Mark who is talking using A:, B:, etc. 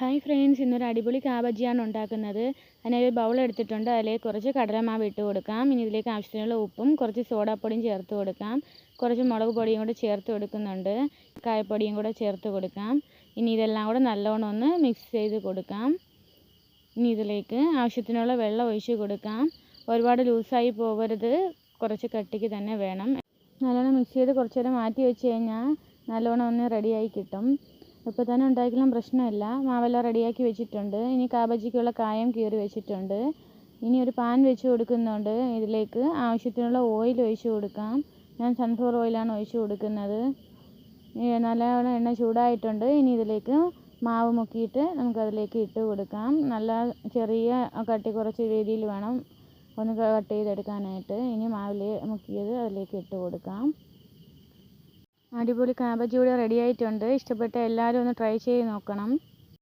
A: Hi friends ഇന്നൊരു അടിപൊളി കാബജിയാണ് ഉണ്ടാക്കുന്നത്. അതിനൊരു ബൗൾ എടുത്തിട്ടുണ്ട്. അതിലേക്ക് കുറച്ച് കടലമാവ് ഇട്ട് കൊടുക്കാം. ഇനി ഇതിലേക്ക് ആവശ്യത്തിനുള്ള ഉപ്പും കുറച്ച് സോഡാപ്പൊടിയും ചേർത്ത് കൊടുക്കാം. കുറച്ച് മുളക് പൊടിയും കൂടെ ചേർത്ത് കൊടുക്കുന്നുണ്ട്. കായപ്പൊടിയും കൂടെ ചേർത്ത് കൊടുക്കാം. ഇനി ഇതെല്ലാം കൂടെ നല്ലോണം ഒന്ന് മിക്സ് ചെയ്ത് കൊടുക്കാം. ഇനി ഇതിലേക്ക് ആവശ്യത്തിനുള്ള വെള്ളം ഒഴിച്ച് കൊടുക്കാം. ഒരുപാട് ലൂസായി പോകരുത് കുറച്ച് കട്ടിക്ക് തന്നെ വേണം. നല്ലോണം മിക്സ് ചെയ്ത് കുറച്ച് നേരം മാറ്റി വെച്ച് കഴിഞ്ഞാൽ നല്ലോണം ഒന്ന് റെഡിയായി കിട്ടും. ഇപ്പോൾ തന്നെ ഉണ്ടാക്കിയാലും പ്രശ്നമില്ല. മാവെല്ലാം റെഡിയാക്കി വെച്ചിട്ടുണ്ട്. ഇനി കാബജിക്കുള്ള കായം കീറി വെച്ചിട്ടുണ്ട്. ഇനി ഒരു പാൻ വെച്ച് കൊടുക്കുന്നുണ്ട് ഇതിലേക്ക്. ആവശ്യത്തിനുള്ള ഓയിൽ ഒഴിച്ച് കൊടുക്കാം. ഞാൻ സൺഫ്ലവർ ഓയിലാണ് ഒഴിച്ച് കൊടുക്കുന്നത്. നല്ലവണ്ണം എണ്ണ ചൂടായിട്ടുണ്ട്. ഇനി ഇതിലേക്ക് മാവ് മുക്കിയിട്ട് നമുക്കതിലേക്ക് ഇട്ട് കൊടുക്കാം. നല്ല ചെറിയ കട്ടി കുറച്ച് രീതിയിൽ വേണം ഒന്ന് കട്ട് ചെയ്തെടുക്കാനായിട്ട്. ഇനി മാവിൽ മുക്കിയത് അതിലേക്ക് ഇട്ട് കൊടുക്കാം. അടിപൊളി കാബേജ് ഇവിടെ റെഡി ആയിട്ടുണ്ട്. ഇഷ്ടപ്പെട്ട എല്ലാവരും ഒന്ന് ട്രൈ ചെയ്ത് നോക്കണം.